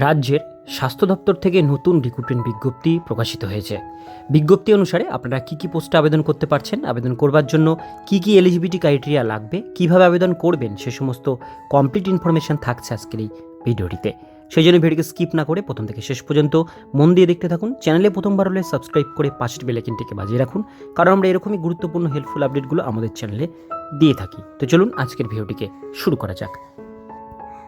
রাজ্যের স্বাস্থ্য দপ্তর থেকে নতুন রিক্রুটমেন্ট বিজ্ঞপ্তি প্রকাশিত হয়েছে। বিজ্ঞপ্তি অনুসারে আপনারা কী কী পোস্টে আবেদন করতে পারছেন, আবেদন করবার জন্য কী কী এলিজিবিলিটি ক্রাইটেরিয়া লাগবে, কীভাবে আবেদন করবেন, সে সমস্ত কমপ্লিট ইনফরমেশন থাকছে আজকের এই ভিডিওটিতে। সেই জন্য ভিডিওকে স্কিপ না করে প্রথম থেকে শেষ পর্যন্ত মন দিয়ে দেখতে থাকুন। চ্যানেলে প্রথমবার হলে সাবস্ক্রাইব করে পাশের বেলাইকিনটিকে বাজিয়ে রাখুন, কারণ আমরা এরকমই গুরুত্বপূর্ণ হেল্পফুল আপডেটগুলো আমাদের চ্যানেলে দিয়ে থাকি। তো চলুন আজকের ভিডিওটিকে শুরু করা যাক।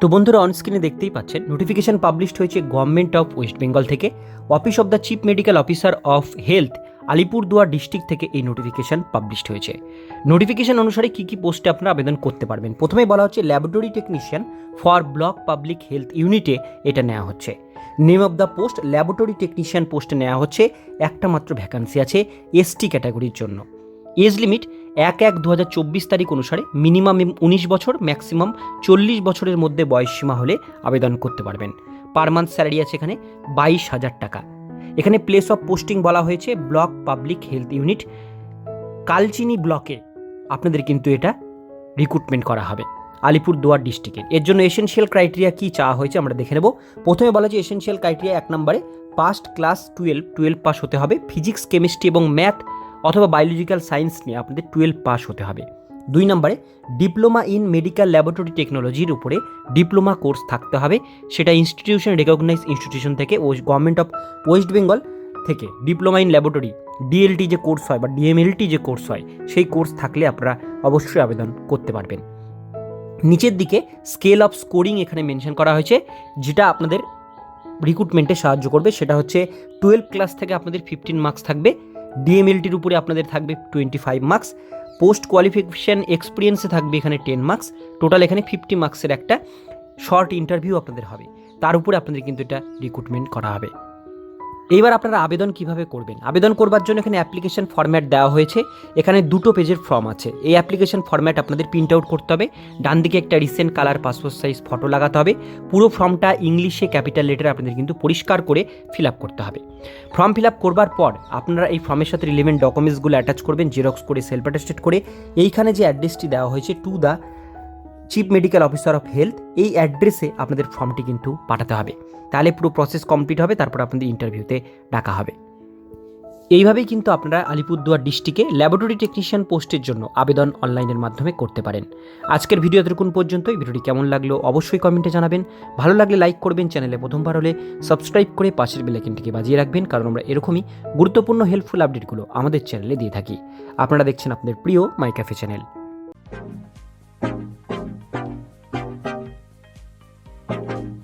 তো বন্ধুরা অন স্ক্রিনে দেখতেই পাচ্ছেন নোটিফিকেশন পাবলিশড হয়েছে গভর্নমেন্ট অফ ওয়েস্ট বেঙ্গল থেকে। Office of the chief medical officer of health Alipurduar district থেকে এই নোটিফিকেশন পাবলিশড হয়েছে। নোটিফিকেশন অনুসারে কী কী পোস্টে আপনারা আবেদন করতে পারবেন? প্রথমেই বলা হচ্ছে laboratory technician for block public health ইউনিটে এটা নেওয়া হচ্ছে। Name of the post laboratory technician পোস্টে নেওয়া হচ্ছে। একটা মাত্র ভ্যাকান্সি আছে এসটি ক্যাটাগরির জন্য। এজ লিমিট এক এক দু তারিখ অনুসারে মিনিমাম উনিশ বছর ম্যাক্সিমাম চল্লিশ বছরের মধ্যে বয়সসীমা হলে আবেদন করতে পারবেন। পার মান্থ স্যালারি আছে এখানে বাইশ হাজার টাকা। এখানে প্লেস অফ পোস্টিং বলা হয়েছে block public health unit Kalchini ব্লকে আপনাদের কিন্তু এটা রিক্রুটমেন্ট করা হবে আলিপুর দুয়ার ডিস্ট্রিক্টের এর জন্য এসেনশিয়াল ক্রাইটেরিয়া কী চাওয়া হয়েছে আমরা দেখে নেব। প্রথমে বলা হয়েছে এসেনশিয়াল ক্রাইটেরিয়া এক নম্বরে past class twelve twelve pass হতে হবে। ফিজিক্স কেমিস্ট্রি এবং ম্যাথ অথবা বায়োলজিক্যাল সায়েন্স নিয়ে আপনাদের টুয়েলভ পাস হতে হবে। দুই নম্বরে ডিপ্লোমা ইন মেডিকেল ল্যাবরেটরি টেকনোলজির উপরে ডিপ্লোমা কোর্স থাকতে হবে। সেটা ইনস্টিটিউশন রেকগনাইজ ইনস্টিটিউশন থেকে গভর্নমেন্ট অফ ওয়েস্ট বেঙ্গল থেকে। ডিপ্লোমা ইন ল্যাবরেটরি ডিএলটি যে কোর্স হয় বা ডিএমএলটি যে কোর্স হয়, সেই কোর্স থাকলে আপনারা অবশ্যই আবেদন করতে পারবেন। নিচের দিকে স্কেল অফ স্কোরিং এখানে মেনশন করা হয়েছে, যেটা আপনাদের রিক্রুটমেন্টে সাহায্য করবে। সেটা হচ্ছে টুয়েলভ ক্লাস থেকে আপনাদের ফিফটিন মার্কস থাকবে। ডিএমএলটির উপরে আপনাদের থাকবে twenty five marks post qualification এক্সপিরিয়েন্সে থাকবে এখানে টেন মার্কস টোটাল এখানে ফিফটি মার্কসের একটা শর্ট ইন্টারভিউ আপনাদের হবে। তার উপরে আপনাদের কিন্তু এটা রিক্রুটমেন্ট করা হবে। এইবার আপনারা আবেদন কীভাবে করবেন? আবেদন করবার জন্য এখানে অ্যাপ্লিকেশন ফরম্যাট দেওয়া হয়েছে। এখানে দুটো পেজের ফর্ম আছে। এই অ্যাপ্লিকেশন ফরম্যাট আপনাদের প্রিন্ট আউট করতে হবে। ডান দিকে একটা recent colour passport size photo লাগাতে হবে। পুরো ফর্মটা ইংলিশে ক্যাপিটাল লেটারে আপনাদের কিন্তু পরিষ্কার করে ফিল আপ করতে হবে। ফর্ম ফিল আপ করবার পর আপনারা এই ফর্মের সাথে রিলেভেন্ট ডকুমেন্টসগুলো অ্যাটাচ করবেন জেরক্স করে সেলফ অ্যাটেস্টেড করে। এইখানে যে অ্যাড্রেসটি দেওয়া হয়েছে to the chief medical officer of health এই অ্যাড্রেসে আপনাদের ফর্মটি কিন্তু পাঠাতে হবে। তাহলে পুরো প্রসেস কমপ্লিট হবে, তারপর আপনাদের ইন্টারভিউতে ডাকা হবে। এইভাবেই কিন্তু আপনারা আলিপুরদুয়ার ডিস্ট্রিক্টে ল্যাবরেটরি টেকনিশিয়ান পোস্টের জন্য আবেদন অনলাইনের মাধ্যমে করতে পারেন। আজকের ভিডিও এতটুকুন পর্যন্তই। ভিডিওটি কেমন লাগল অবশ্যই কমেন্টে জানাবেন। ভালো লাগলে লাইক করবেন চ্যানেলে প্রথমবার হলে সাবস্ক্রাইব করে পাশের বেলাইকিনটিকে বাজিয়ে রাখবেন, কারণ আমরা এরকমই গুরুত্বপূর্ণ হেল্পফুল আপডেটগুলো আমাদের চ্যানেলে দিয়ে থাকি। আপনারা দেখছেন আপনাদের প্রিয় my cafe channel Thank you.